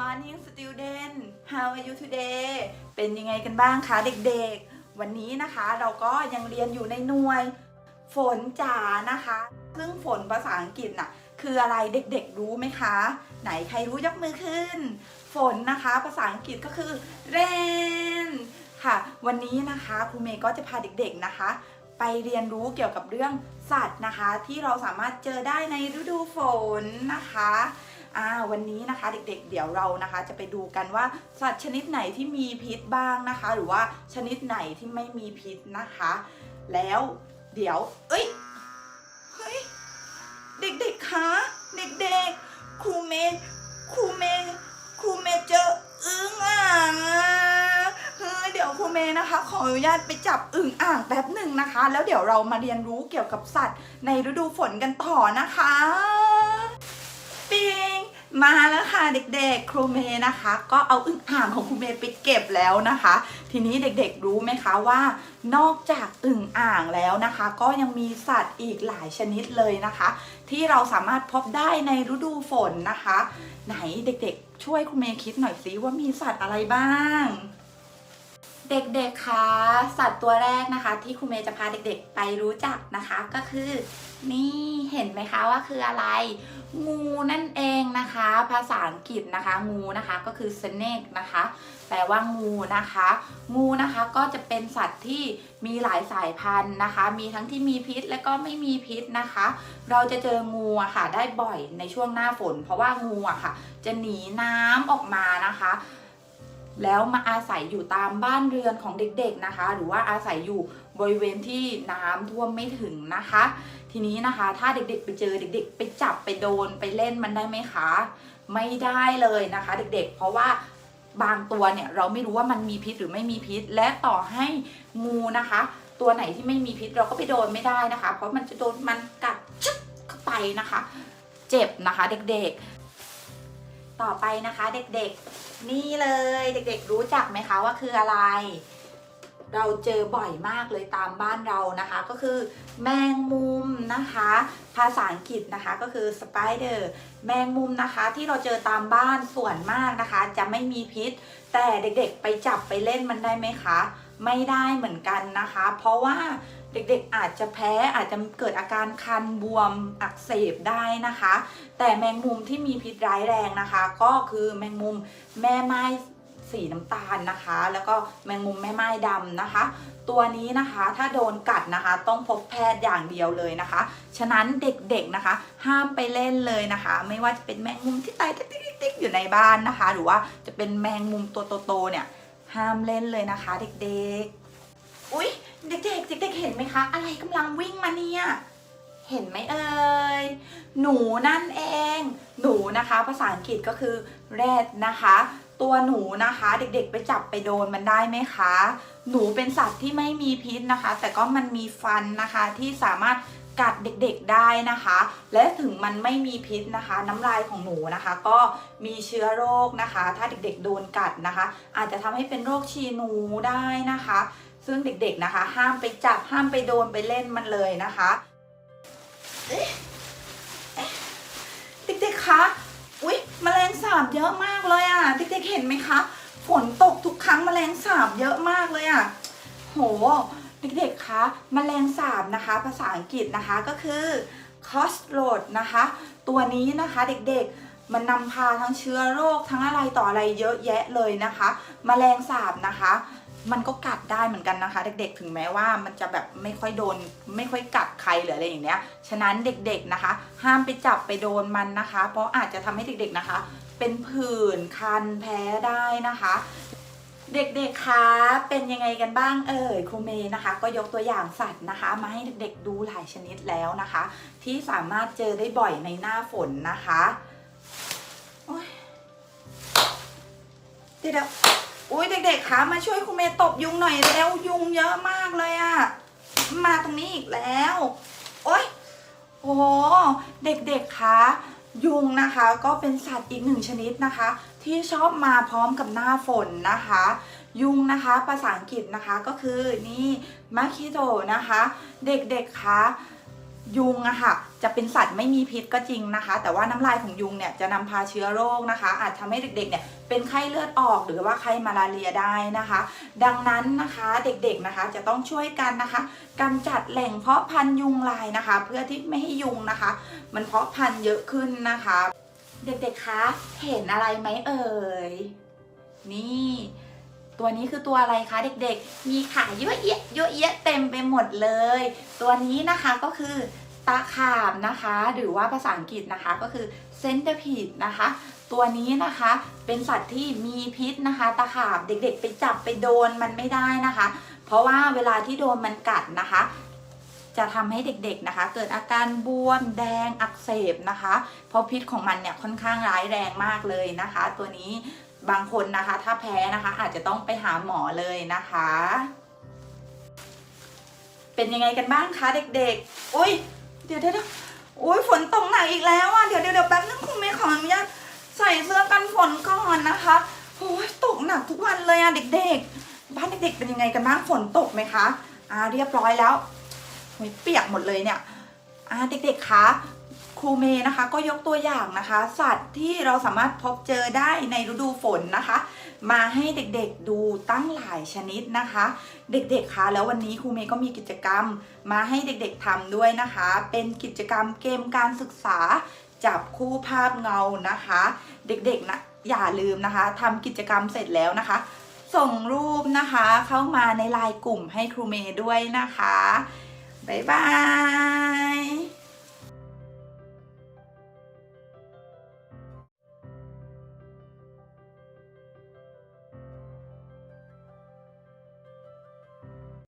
Morning student How are you today เป็นยังไงกันบ้างคะเด็กๆ วันนี้นะคะเราก็ยังเรียนอยู่ในหน่วย ฝนจ๋านะคะ ซึ่งฝนภาษาอังกฤษน่ะคืออะไรเด็กๆรู้ไหมคะ ไหนใครรู้ยกมือขึ้น ฝนนะคะ ภาษาอังกฤษก็คือ rain ค่ะ วันนี้นะคะครูเมย์ก็จะพาเด็กๆนะคะ ไปเรียนรู้เกี่ยวกับเรื่องสัตว์นะคะ ที่เราสามารถเจอได้ในฤดูฝนนะคะ อ่าวันนี้นะคะเด็กๆ เดี๋ยวเรานะคะจะไปดูกันว่าสัตว์ชนิดไหนที่มีพิษบ้างนะคะ หรือว่าชนิดไหนที่ไม่มีพิษนะคะ แล้วเดี๋ยว เอ้ยเฮ้ยเด็กๆคะเด็กๆครูเมครูเมครูเมเจออึ้งอ่างเฮ้ยเดี๋ยวครูเมนะคะ ขออนุญาตไปจับอึ่งอ่างแป๊บหนึ่งนะคะ แล้วเดี๋ยวเรามาเรียนรู้เกี่ยวกับสัตว์ในฤดูฝนกันต่อนะคะปิง มาแล้วค่ะเด็กๆครูเมย์นะคะ ก็เอาอึ่งอ่างของครูเมย์ไปเก็บแล้วนะคะ ทีนี้เด็กๆรู้ไหมคะว่า นอกจากอึ่งอ่างแล้วนะคะ ก็ยังมีสัตว์อีกหลายชนิดเลยนะคะ ที่เราสามารถพบได้ในฤดูฝนนะคะ ไหนเด็กๆ ช่วยครูเมย์คิดหน่อยสิว่ามีสัตว์อะไรบ้าง เด็กๆ คะ สัตว์ตัวแรกนะคะ ที่ครูเมย์จะพาเด็กๆ ไปรู้จักนะคะ ก็คือ นี่เห็นไหมคะว่าคืออะไร งูนั่นเองนะคะ ภาษาอังกฤษนะคะ งูนะคะก็คือ snake นะคะ แปลว่างูนะคะ งูนะคะก็จะเป็นสัตว์ที่มีหลายสายพันธุ์นะคะ มีทั้งที่มีพิษและก็ไม่มีพิษนะคะ เราจะเจองูอะค่ะ ได้บ่อยในช่วงหน้าฝน เพราะว่างูอะค่ะ จะหนีน้ำออกมานะคะ แล้วมาอาศัยอยู่ตามบ้านเรือนของเด็กๆนะคะ หรือว่าอาศัยอยู่บริเวณที่น้ำท่วมไม่ถึงนะคะ ทีนี้นะคะถ้าเด็กๆ ไปเจอเด็ก ๆ ไปจับไปโดนไปเล่นมันได้ไหมคะ ไม่ได้เลยนะคะ เด็กๆ เพราะว่าบางตัวเนี่ยเราไม่รู้ว่ามันมีพิษหรือไม่มีพิษ และต่อให้งูนะคะ ตัวไหนที่ไม่มีพิษเราก็ไปโดนไม่ได้นะคะ เพราะมันจะโดนมันกัดชึกเข้าไปนะคะ เจ็บนะคะเด็กๆ ต่อไปนะคะเด็กๆ นี่เลยเด็กๆรู้จักไหมคะว่าคืออะไร เราเจอบ่อยมากเลยตามบ้านเรานะคะ ก็คือแมงมุมนะคะ ภาษาอังกฤษนะคะก็คือ spider แมงมุมนะคะ ที่เราเจอตามบ้านส่วนมากนะคะ จะไม่มีพิษ แต่เด็กๆไปจับไปเล่นมันได้ไหมคะ ไม่ได้เหมือนกันนะคะ เพราะว่า เด็กๆอาจจะแพ้อาจจะเกิดอาการคันบวมอักเสบได้นะคะ แต่แมงมุมที่มีพิษร้ายแรงนะคะ ก็คือแมงมุมแม่ไม้สีน้ำตาลนะคะ แล้วก็แมงมุมแม่ไม้ดำนะคะ ตัวนี้นะคะถ้าโดนกัดนะคะ ต้องพบแพทย์อย่างเดียวเลยนะคะ ฉะนั้นเด็กๆนะคะ ห้ามไปเล่นเลยนะคะ ไม่ว่าจะเป็นแมงมุมที่ตายติ๊กๆอยู่ในบ้านนะคะ หรือว่าจะเป็นแมงมุมตัวโตๆเนี่ยห้ามเล่นเลยนะคะ เด็กๆ อุ๊ย เด็กๆเด็กๆเห็นไหมคะ อะไรกำลังวิ่งมาเนี่ย เห็นไหมเอ่ย หนูนั่นเอง หนูนะคะ ภาษาอังกฤษก็คือ rat นะคะ ตัวหนูนะคะ เด็กๆ ไปจับไปโดนมันได้ไหมคะ หนูเป็นสัตว์ที่ไม่มีพิษนะคะ แต่ก็มันมีฟันนะคะที่สามารถกัดเด็กๆได้นะคะ และถึงมันไม่มีพิษนะคะ น้ำลายของหนูนะคะ ก็มีเชื้อโรคนะคะ ถ้าเด็กๆโดนกัดนะคะ อาจจะทำให้เป็นโรคชีหนูได้นะคะ ซึ่งเด็กๆนะคะ ห้ามไปจับห้ามไปโดนไปเล่นมันเลยนะคะเด็กๆคะอุ๊ยแมลงสาบเยอะมากเลยอะเด็กๆเห็นไหมคะฝนตกทุกครั้งแมลงสาบเยอะมากเลยอะโหเด็กๆคะแมลงสาบนะคะ ภาษาอังกฤษนะคะก็คือ c o s r o d นะคะ ตัวนี้นะคะเด็กๆมันนำพาทั้งเชื้อโรคทั้งอะไรต่ออะไรเยอะแยะเลยนะคะแมลงสาบนะคะ มันก็กัดได้เหมือนกันนะคะ เด็กๆ ถึงแม้ว่ามันจะแบบไม่ค่อยโดน ไม่ค่อยกัดใครหรืออะไรอย่างเนี้ย ฉะนั้นเด็กๆนะคะ ห้ามไปจับไปโดนมันนะคะ เพราะอาจจะทำให้เด็กๆนะคะ เป็นผื่นคันแพ้ได้นะคะเด็กๆ คะ เป็นยังไงกันบ้างเอ่ยครูเมย์นะคะ ก็ยกตัวอย่างสัตว์นะคะ มาให้เด็กๆดูหลายชนิดแล้วนะคะ ที่สามารถเจอได้บ่อยในหน้าฝนนะคะเดี๋ยว อุ้ยเด็กๆคะมาช่วยครูเมย์ตบยุงหน่อยเร็วยุงเยอะมากเลยอะมาตรงนี้อีกแล้ว โอ๊ยโอ้โหเด็กๆคะยุงนะคะก็เป็นสัตว์อีกหนึ่งชนิดนะคะ ที่ชอบมาพร้อมกับหน้าฝนนะคะ ยุงนะคะภาษาอังกฤษนะคะก็คือนี่มาคิโตนะคะ เด็กๆคะ ยุงอะค่ะจะเป็นสัตว์ไม่มีพิษก็จริงนะคะ แต่ว่าน้ำลายของยุงเนี่ยจะนำพาเชื้อโรคนะคะ อาจทำให้เด็กๆเนี่ยเป็นไข้เลือดออกหรือว่าไข้มาลาเรียได้นะคะ ดังนั้นนะคะเด็กๆนะคะจะต้องช่วยกันนะคะกำจัดแหล่งเพาะพันธุ์ยุงลายนะคะ เพื่อที่ไม่ให้ยุงนะคะ มันเพาะพันธุ์เยอะขึ้นนะคะ เด็กๆคะเห็นอะไรไหมเอ่ยนี่ ตัวนี้คือตัวอะไรคะเด็กๆ มีขาเยอะแยะเยอะแยะเต็มไปหมดเลย ตัวนี้นะคะก็คือตาขาบนะคะ หรือว่าภาษาอังกฤษนะคะก็คือเซนเตอร์พีดนะคะ ตัวนี้นะคะเป็นสัตว์ที่มีพิษนะคะ ตาขาบเด็กๆ ไปจับไปโดนมันไม่ได้นะคะ เพราะว่าเวลาที่โดนมันกัดนะคะ จะทำให้เด็กๆนะคะ เกิดอาการบวมแดงอักเสบนะคะ เพราะพิษของมันเนี่ยค่อนข้างร้ายแรงมากเลยนะคะ ตัวนี้ บางคนนะคะ ถ้าแพ้นะคะ อาจจะต้องไปหาหมอเลยนะคะ เป็นยังไงกันบ้างคะเด็กๆอุ้ยเดี๋ยวเดี๋ยวเดี๋ยวอุ้ยฝนตกหนักอีกแล้วอะเดี๋ยวเดี๋ยวแป๊บนึงคุณแม่ขออนุญาตใส่เสื้อกันฝนก่อนนะคะโอ้ยตกหนักทุกวันเลยอะเด็ก ๆ บ้านเด็กๆ เป็นยังไงกันบ้างฝนตกไหมคะอ่าเรียบร้อยแล้วโอ้ยเปียกหมดเลยเนี่ยอ่าเด็กๆคะ ครูเมย์นะคะก็ยกตัวอย่างนะคะ สัตว์ที่เราสามารถพบเจอได้ในฤดูฝนนะคะ มาให้เด็กๆดูตั้งหลายชนิดนะคะ เด็กๆคะแล้ววันนี้ครูเมย์ก็มีกิจกรรมมาให้เด็กๆทำด้วยนะคะ เป็นกิจกรรมเกมการศึกษาจับคู่ภาพเงานะคะ เด็กๆนะอย่าลืมนะคะทำกิจกรรมเสร็จแล้วนะคะ ส่งรูปนะคะเข้ามาในไลน์กลุ่มให้ครูเมย์ด้วยนะคะบ๊ายบาย